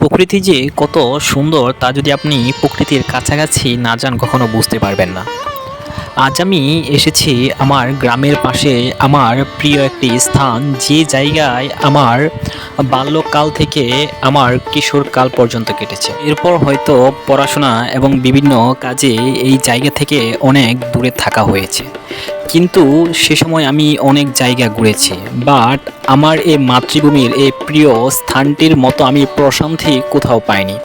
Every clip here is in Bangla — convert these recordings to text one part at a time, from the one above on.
প্রকৃতি যে কত সুন্দর তা যদি আপনি প্রকৃতির কাছাকাছি না যান, কখনো বুঝতে পারবেন না। আজ আমি এসেছি আমার গ্রামের পাশে আমার প্রিয় একটি স্থান, যে জায়গায় আমার বাল্যকাল থেকে আমার কিশোরকাল পর্যন্ত কেটেছে। এরপর হয়তো পড়াশোনা এবং বিভিন্ন কাজে এই জায়গা থেকে অনেক দূরে থাকা হয়েছে। কিন্তু সে সময় আমি অনেক জায়গা ঘুরেছি বাট আমার এই মাতৃভূমির এই প্রিয় স্থানটির মতো আমি প্রশান্তি কোথাও পাইনি।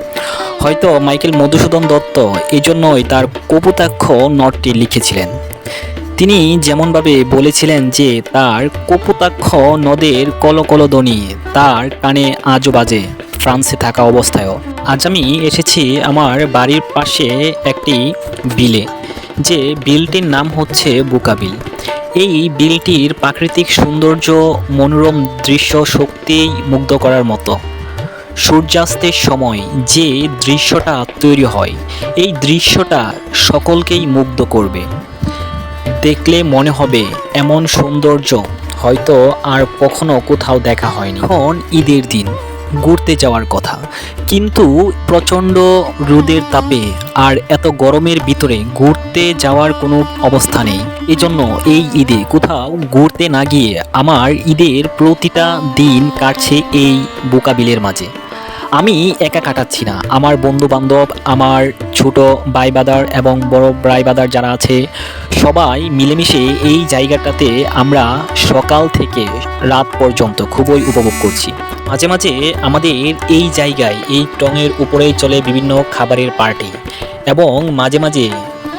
হয়তো মাইকেল মধুসূদন দত্ত এই জন্যই তার কপুতাক্ষ নটটি লিখেছিলেন। তিনি যেমনভাবে বলেছিলেন যে তার কপুতাক্ষ নদের কলকলধ্বনি তার কানে আজও বাজে, ফ্রান্সে থাকা অবস্থায়ও। আজ আমি এসেছি আমার বাড়ির পাশে একটি বিলে, যে বিলটির নাম হচ্ছে বুকাবিল এই বিলটির প্রাকৃতিক সৌন্দর্য, মনোরম দৃশ্য সত্যিই মুগ্ধ করার মতো। সূর্যাস্তের সময় যে দৃশ্যটা তৈরি হয়, এই দৃশ্যটা সকলকেই মুগ্ধ করবে। দেখলে মনে হবে এমন সৌন্দর্য হয়তো আর কখনো কোথাও দেখা হয়নি। এখন ঈদের দিন, ঘুরতে যাওয়ার কথা। কিন্তু প্রচণ্ড রোদের তাপে আর এত গরমের ভিতরে ঘুরতে যাওয়ার কোনো অবস্থা নেই। এজন্য এই ঈদে কোথাও ঘুরতে না গিয়ে আমার ঈদের প্রতিটা দিন কাটছে এই বোকাবিলের মাঝে। আমি একা কাটাচ্ছি না। আমার বন্ধু বান্ধব আমার ছোট ভাই বাদার এবং বড় ভাই বাদার যারা আছে, সবাই মিলেমিশে এই জায়গাটাতে আমরা সকাল থেকে রাত পর্যন্ত খুবই উপভোগ করছি। মাঝে মাঝে আমাদের এই জায়গায়, এই টঙের উপরেই চলে বিভিন্ন খাবারের পার্টি এবং মাঝে মাঝে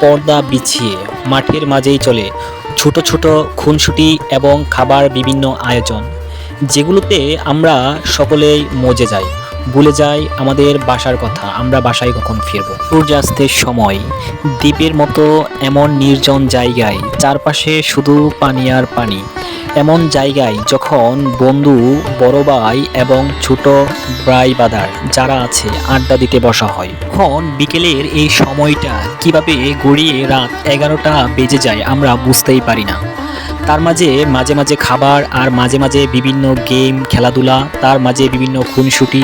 পর্দা বিছিয়ে মাঠের মাঝেই চলে ছোট ছোট খুনসুটি এবং খাবার বিভিন্ন আয়োজন, যেগুলোতে আমরা সকলেই মজে যাই। ভুলে যাই আমাদের বাসার কথা, আমরা বাসায় কখন ফিরব? সূর্যাস্তের সময়, দ্বীপের মতো এমন নির্জন জায়গায়, চারপাশে শুধু পানি আর পানি। এমন জায়গায় যখন বন্ধু, বড় ভাই এবং ছোট ভাই বাদার, যারা আছে, আড্ডা দিতে বসা হয়। তখন বিকেলের এই সময়টা কীভাবে গড়িয়ে রাত এগারোটা বেজে যায় আমরা বুঝতেই পারি না। তার মাঝে মাঝে মাঝে খাবার আর মাঝে মাঝে বিভিন্ন গেম, খেলাধুলা, তার মাঝে বিভিন্ন খুনসুটি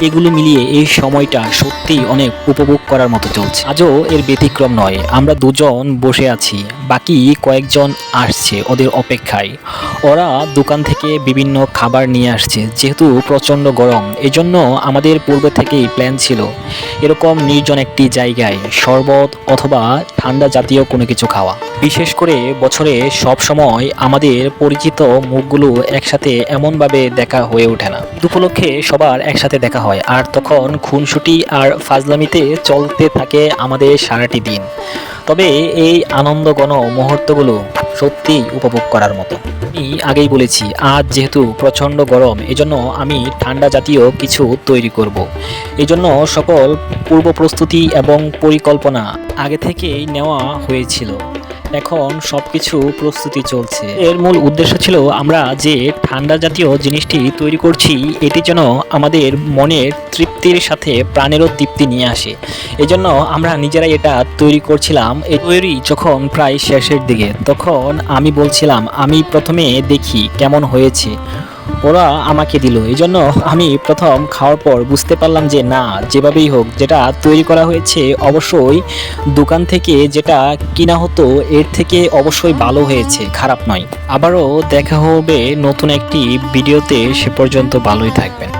এগুলো মিলিয়ে এই সময়টা সত্যিই অনেক উপভোগ করার মতো চলছে। আজও এর ব্যতিক্রম নয়, আমরা দুজন বসে আছি, বাকি কয়েকজন আসছে ওদের অপেক্ষায়। ওরা দোকান থেকে বিভিন্ন খাবার নিয়ে আসছে, যেহেতু প্রচণ্ড গরম, এজন্য আমাদের পূর্ব থেকেই প্ল্যান ছিল এরকম নির্জন একটি জায়গায় শরবত অথবা ঠান্ডা জাতীয় কোনো কিছু খাওয়া। বিশেষ করে বছরে সব সময় আমাদের পরিচিত মুখগুলো একসাথে এমনভাবে দেখা হয়ে ওঠে না। উপলক্ষে সবার একসাথে দেখা হয়। আর তখন খুনসুটি আর ফাজলামিতে চলতে থাকে আমাদের সারাটি দিন। তবে এই আনন্দঘন মুহূর্তগুলো সত্যিই উপভোগ করার মতো। আমি আগেই বলেছি, আজ যেহেতু প্রচণ্ড গরম, এজন্য আমি ঠান্ডা জাতীয় কিছু তৈরি করব। এজন্য সকল পূর্ব প্রস্তুতি এবং পরিকল্পনা আগে থেকেই নেওয়া হয়েছিল। এখন সব কিছু প্রস্তুতি চলছে। এর মূল উদ্দেশ্য ছিল আমরা যে ঠান্ডা জাতীয় জিনিসটি তৈরি করছি, এটি যেন আমাদের মনের তৃপ্তির সাথে প্রাণেরও তৃপ্তি নিয়ে আসে। এজন্য আমরা নিজেরাই এটা তৈরি করছিলাম। এই তৈরি যখন প্রায় শেষের দিকে, তখন আমি বলছিলাম, আমি প্রথমে দেখি কেমন হয়েছে। ওরা আমাকে দিল। এই জন্য আমি প্রথম খাওয়ার পর বুঝতে পারলাম যে না, যেভাবেই হোক, যেটা তৈরি করা হয়েছে অবশ্যই দোকান থেকে যেটা কিনা হতো, এর থেকে অবশ্যই ভালো হয়েছে, খারাপ নয়। আবারও দেখা হবে নতুন একটি ভিডিওতে, সে পর্যন্ত ভালোই থাকবেন।